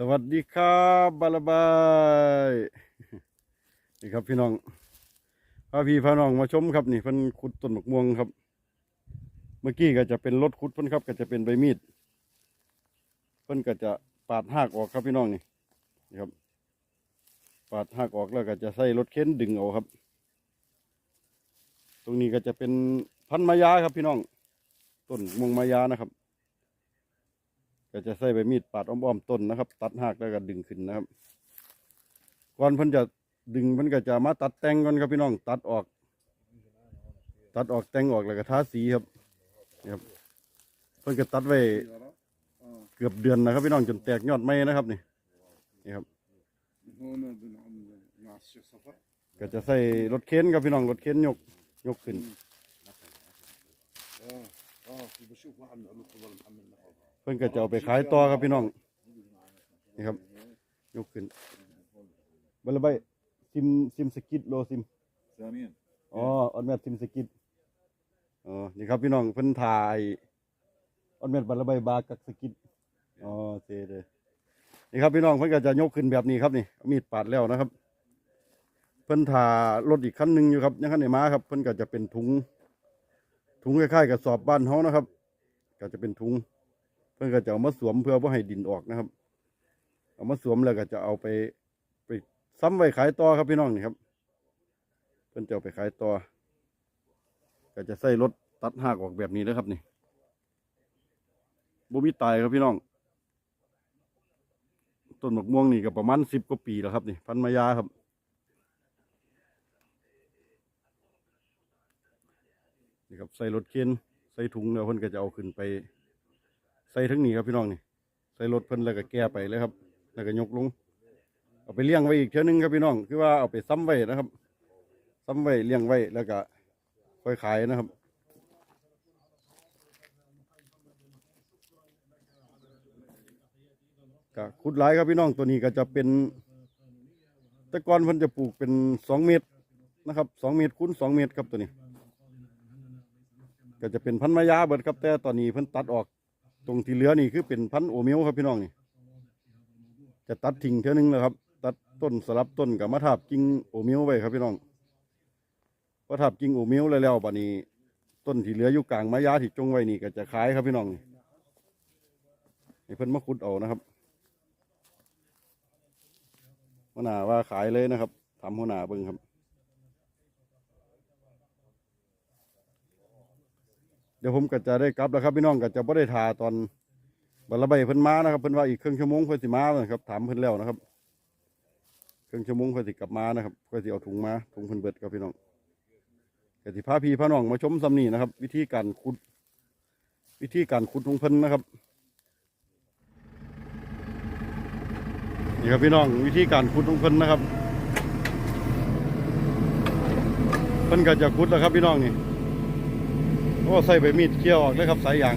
สวัสดีครับบาลบายนี่ครับพี่น้องพาพี่พาน้องมาชมครับนี่เพิ่นขุดต้นหมะม่วงครับ เมื่อกี้ก็จะเป็นรถขุดเพิ่นครับ ก็จะเป็นใบมีดเพิ่นก็จะปาดหากออกครับพี่น้องนี่นี่ครับ ปาดหากออกแล้วก็จะใส่รถเข็นดึงเอาครับ ตรงนี้ก็จะเป็นพันมายาครับพี่น้องต้นมวงมายานะครับ ก็จะใส่ใบมีดปาดอ้อมๆต้นนะครับ ตัดหักแล้วก็ดึงขึ้นนะครับ ก่อนเพิ่นจะดึงเพิ่นก็จะมาตัดแต่งก่อนครับพี่น้องตัดออก ตัดออกแต่งออกแล้วก็ทาสีครับครับเพิ่นก็ตัดไว้เกือบเดือนนะครับพี่น้องจนแตกยอดไม้นะครับนี่นี่ครับก็จะใส่รถเข็นครับพี่น้องรถเข็นยกยกขึ้น เพิ่งก็จะเอาไปขายต่อครับพี่น้อง นี่ครับ ยกขึ้นบัลลับซิมซิมสกิดโลซิมอ๋อออนแมทซิมสกิดอ๋อนี่ครับพี่น้องเพิ่นถ่ายออนแมทบัลลับบากักสกิดอ๋อเจเด้นี่ครับพี่น้องเพิ่นก็จะยกขึ้นแบบนี้ครับนี่มีดปาดแล้วนะครับ เพิ่นถ่ารถอีกขั้นหนึ่งอยู่ครับยังขั้นไหนมาครับ เพิ่นก็จะเป็นถุง ถุงคล้ายๆกับสอบบ้านเฮานะครับ ก็จะเป็นถุง เพิ่นก็จะเอามาสวมเพื่อบ่ให้ดินออกนะครับ เอามาสวมแล้วก็จะเอาไปไปซ้ำไว้ขายต่อครับพี่น้องนี่ครับ เพิ่อนจะเอาไปขายต่อก็จะใส่รถตัดหากออกแบบนี้นะครับนี่บ่มีตายครับพี่น้องต้นมะม่วงนี่ก็ประมาณสิบกว่าปีแล้วครับนี่พันมายาครับ นี่ครับใส่รถเข็นใส่ถุงแล้วเพิ่นก็จะเอาขึ้นไป ส่ทั้งนี้ครับพี่น้องนี่ใส่รถเพิ่นแล้วก็แก้ไปเลยครับ แล้วก็ยกลง เอาไปเลี้ยงไว้อีกเท่านึงครับพี่น้อง คือว่าเอาไปซ้ำไว้นะครับ ซ้ำไว้เลี้ยงไว้แล้วก็ค่อยขายนะครับก็ขุดหลายครับพี่น้องตัวนี้ก็จะเป็นแตะกอนเพิ่นจะปลูกเป็นสองเมตรนะครับสองเมตรคูณสองเมตรครับตัวนี้ ก็จะเป็นพันธุ์มายาเบิดครับแต่ตอนนี้เพิ่นตัดออก ตรงที่เหลือนี่คือเป็นพันธุ์โอเมลครับพี่น้องนี่ จะตัดทิ้งเท่านึงแล้วครับ ตัดต้นสลับต้นกับมาทับกิ่งโอเมลไว้ครับพี่น้องพอทับกิ่งโอเมลแล้วแล้วบัดนี้ ต้นที่เหลืออยู่กลางมายาที่จงไว้นี่ก็จะขายครับพี่น้องนี่ให้เพิ่นมาขุดเอานะครับหัวหน้าว่าขายเลยนะครับทำหัวหน้าเบิ่งครับ เดี๋ยวผมก็จะได้กลับแล้วครับพี่น้องก็จะไม่ได้ทาตอนบัลละใบเพิ่นมานะครับเพิ่นว่าอีกครึ่งชั่วโมงเพิ่นสิมานะครับถามเพิ่นแล้วนะครับครึ่งชั่วโมงเพิ่นสิกลับมานะครับเพิ่นสิเอาถุงมาถุงเพิ่นเบิดครับพี่น้องก็สิพาพี่พาน้องมาชมซ้ำนี่นะครับ วิธีการขุด วิธีการขุดของเพิ่นนะครับนี่ครับพี่น้องวิธีการขุดของเพิ่นนะครับเพิ่นก็จะขุดแล้วครับพี่น้องนี่ ก็ใส่ใบมีดเคี่ยวออกเลยครับสายยาง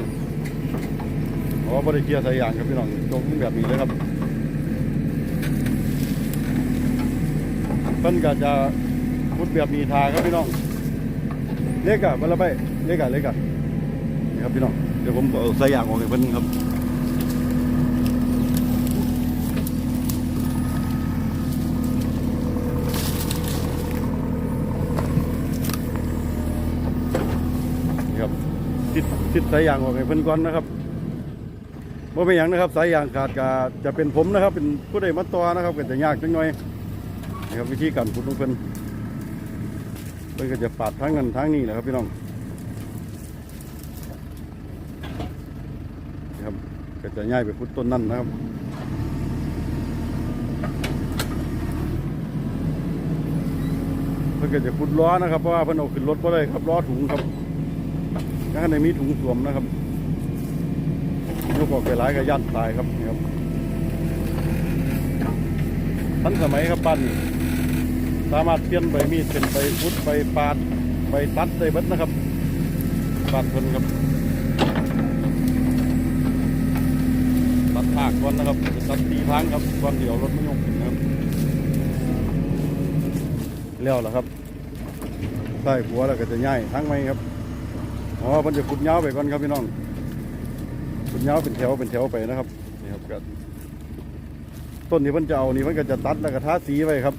เพราะว่าบริเคี่ยวสายยางครับพี่น้องจงแบบนี้เลยครับเพิ่นก็จะพุดแบบมีทาครับพี่น้องเล็กอะมันละไปเล็กอะเล็กอะนี่ครับพี่น้องเดี๋ยวผมเอาสายยางออกให้เพิ่นครับนี่ครับติดติด สายยางออกให้เพิ่นก่อนนะครับว่าไม่อย่างนะครับ สายยางขาดก็จะเป็นผมนะครับ เป็นผู้ใดมาต่อนะครับก็จะยากจังหน่อยนี่ครับวิธีการขุดของเพิ่นเพิ่นก็จะปาดทั้งนั้นทั้งนี้แหละครับพี่น้องนี่ครับก็จะย้ายไปขุดต้นนั่นนะครับเพิ่นก็จะขุดล้อนะครับเพราะว่าเพิ่นเอาขึ้นรถก็ได้ครับล้อถุงครับ แล้วข้างในมีถุงสวมนะครับยกออกไปหลายก็ยันตายครับนี่ครับทันสมัยครับปั้นสามารถเปลี่ยนใบมีดเป็นใบพุดใบปาดใบตัดได้เบิดนะครับปาดเพินครับตัดภาคก่อนนะครับตัดตีพังครับก่อนเดี๋ยวรถไม่ยกขึ้นะครับแล้วล่ะครับใส่หัวแล้วก็จะย่ายทั้งไหมครับ อ๋อมันจะขุดยาวไปก่อนครับพี่น้องขุดยาวเป็นแถวเป็นแถวไปนะครับนี่ครับก็ต้นที่เพิ่นจะเอานี่เพิ่นก็จะตัดแล้วก็ทาสีไว้ครับ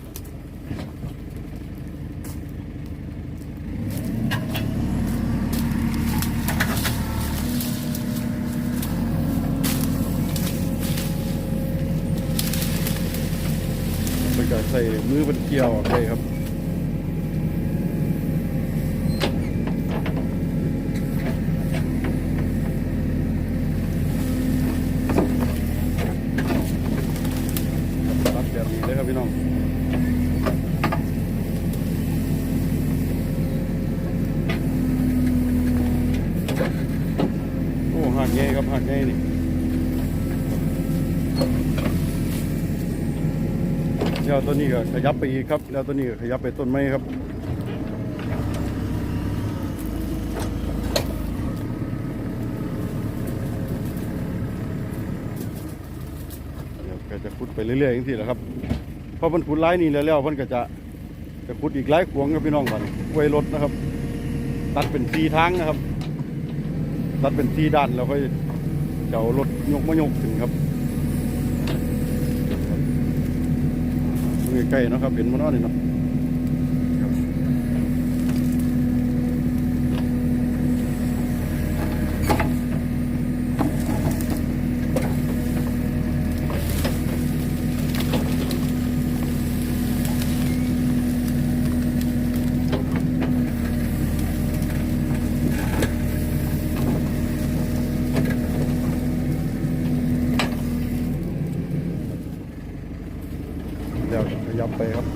มันก็ใส่มือมันเกี่ยวออกไปครับ ตัดแบบนี้เลยครับพี่น้อง โอ้หัก ใหญ่ครับหักใหญ่นี่แล้วตัวนี้ก็ขยับไปอีกครับ แล้วตัวนี้ก็ขยับไปต้นไม้ครับเดี๋ยวก็จะขุดไปเรื่อยๆอย่างที่แหละครับเพราะมันขุดไล่นี่แล้วแล้วมันก็จะจะขุดอีกหลายขวงครับพี่น้องก่อนไว้รถนะครับ ตัดเป็นสีทางนะครับ ตัดเป็นสีด้านแล้วค่อย จะเอารถยกมายกถึงครับใกล้ๆนะครับเห็นมันเนาะนี่เนาะครับเดี๋ยวขยับไปครับ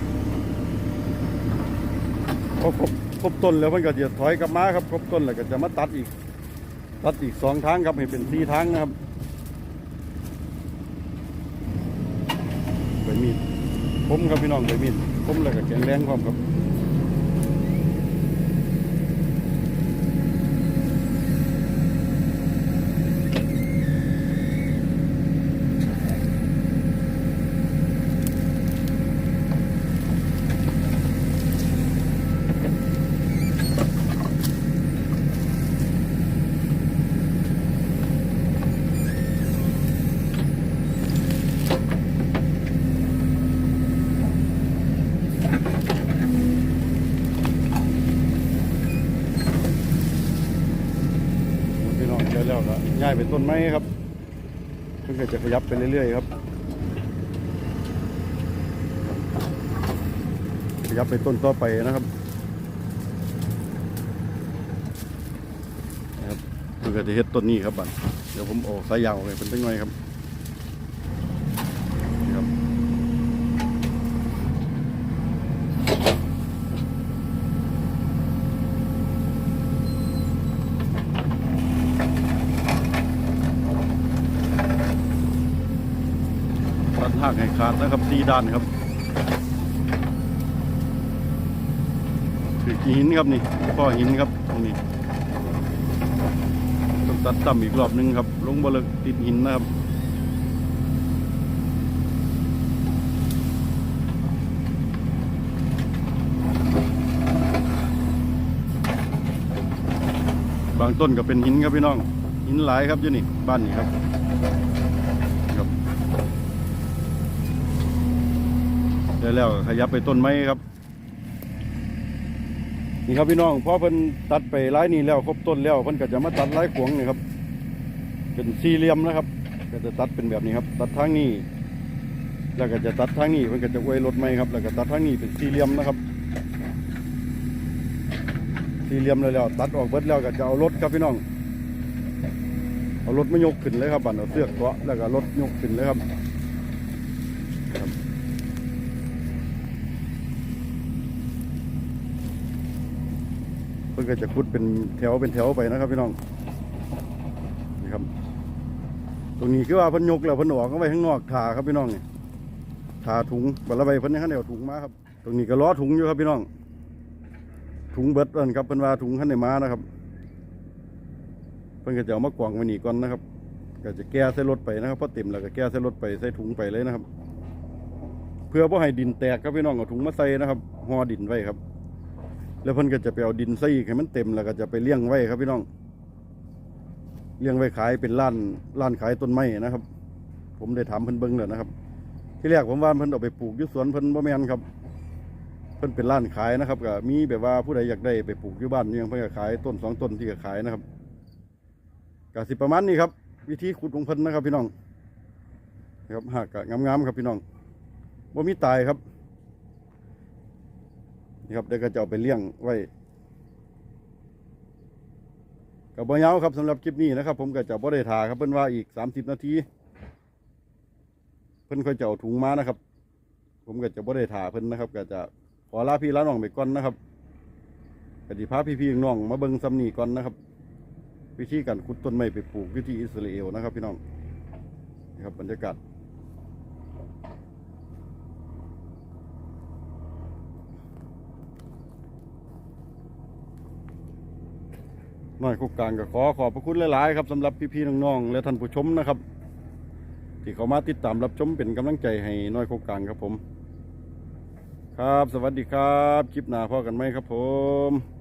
พอครบครบ ต้นแล้วมันก็จะถอยกลับมาครับครบต้นแล้วก็จะมาตัดอีก ตัดอีกสองทางครับให้เป็นสี่ทางนะครับใบมีดคมครับพี่น้องใบมีดคมแล้วก็แข็งแรงความครับ พี่น้องเจอแล้วก็ย้ายไปต้นไม้ครับเพิ่งจะขยับไปเรื่อยๆครับ ขยับไปต้นต่อไปนะครับนะครับเพิ่งจะเฮ็ดต้นนี้ครับบัดเดี๋ยวผมออกสายยาวไปเป็นตั้งหน่อยครับนี่ครับ ตัดหักให้ ขาดนะครับสีด้านครับคือกหินครับนี่ข้อหินครับตรงนี้ต้องตัดต่ำอีกรอบหนึงครับ ลงบลึกติดหินนะครับบางต้นก็เป็นหินครับพี่น้อง หินหลายครับยู่นี่บ้านนี่ครับ ได้แล้วขยับไปต้นไม้ครับ นี่ครับพี่น้องพอเพิ่นตัดไปไร้นี้แล้วครบต้นแล้วเพิ่นก็จะมาตัดไร้ขวงนี่ครับ เป็นสี่เหลี่ยมนะครับ ก็จะตัดเป็นแบบนี้ครับ ตัดทางนี้ แล้วก็จะตัดทางนี้เพิ่นก็จะอวยรถไม้ครับ แล้วก็ตัดทางนี้เป็นสี่เหลี่ยมนะครับสี่เหลี่ยมเลยแล้วตัดออกเบิดแล้วก็จะเอารถครับพี่น้อง เอารถมายกขึ้นเลยครับบัดเอาเสือกเกาะแล้วก็รถยกขึ้นเลยครับ เพิ่นก็จะขุดเป็นแถวเป็นแถวไปนะครับพี่น้องนี่ครับ ตรงนี้คือว่าเพิ่นยกแล้วเพิ่นออกเอาไว้ข้างนอกถาครับพี่น้องนี่ถาถุงบัลละใบเพิ่นยังคันเดียวถุงมาครับ ตรงนี้ก็ล้อถุงอยู่ครับพี่น้อง ถุงเบิดเอินครับเพิ่นว่าถุงคันได้มานะครับ เพิ่นก็จะเอามากวางไว้นี่ก่อนนะครับก็จะแก้ใส่รถไปนะครับพอเต็มแล้วก็แก้ใส่รถไปใส่ถุงไปเลยนะครับ เพื่อบ่ให้ดินแตกครับพี่น้องเอาถุงมาใส่นะครับห่อดินไว้ครับ แล้วเพิ่นก็จะไปเอาดินใส่อีให้มันเต็มแล้วก็จะไปเลี้ยงไว้ครับพี่น้อง เลี้ยงไว้ขายเป็นร้านร้านขายต้นไม้นะครับ ผมได้ถามเพิ่นเบิ่งแล้วนะครับ ที่แรกผมว่าเพิ่นเอาไปปลูกยู่สวนเพิ่นบ่แม่นครับ เพิ่นเป็นร้านขายนะครับก็มีแบบว่าผู้ใดอยากได้ไปปลูกอยู่บ้านเนี่ยงเพิ่นก็ขายต้นสองต้นที่ก็ขายนะครับก็สิประมาณนี้ครับ วิธีขุดของเพิ่นนะครับพี่น้องนะครับหากก็งามๆครับพี่น้องบ่มีตายครับ นี่ครับเดี๋ยวก็จะเอาไปเลี้ยงไว้กับบ่ยาวครับสำหรับคลิปนี้นะครับ ผมก็จะบ่ได้ทาครับเพิ่นว่าอีก30นาทีเพิ่นค่อยจะเอาถุงมานะครับ ผมก็จะบ่ได้ถ่าเพิ่นนะครับ ก็จะขอลาพี่ลาน้องไปก่อนนะครับกติพาพี่ๆน้องมาเบิ่งซ้ำนี่ก่อนนะครับ วิธีการขุดต้นไม้ไปปลูกอยู่ที่อิสราเอลนะครับ พี่น้องนี่ครับบรรยากาศ น้อยคุกกลางก็ขอขอบพระคุณหลาย ๆ ครับสำหรับพี่ ๆ น้อง ๆ และท่านผู้ชมนะครับ ที่เขามาติดตามรับชมเป็นกำลังใจให้น้อยโคกกลางครับผม ครับ สวัสดีครับ คลิปหน้าพอกันไหมครับผม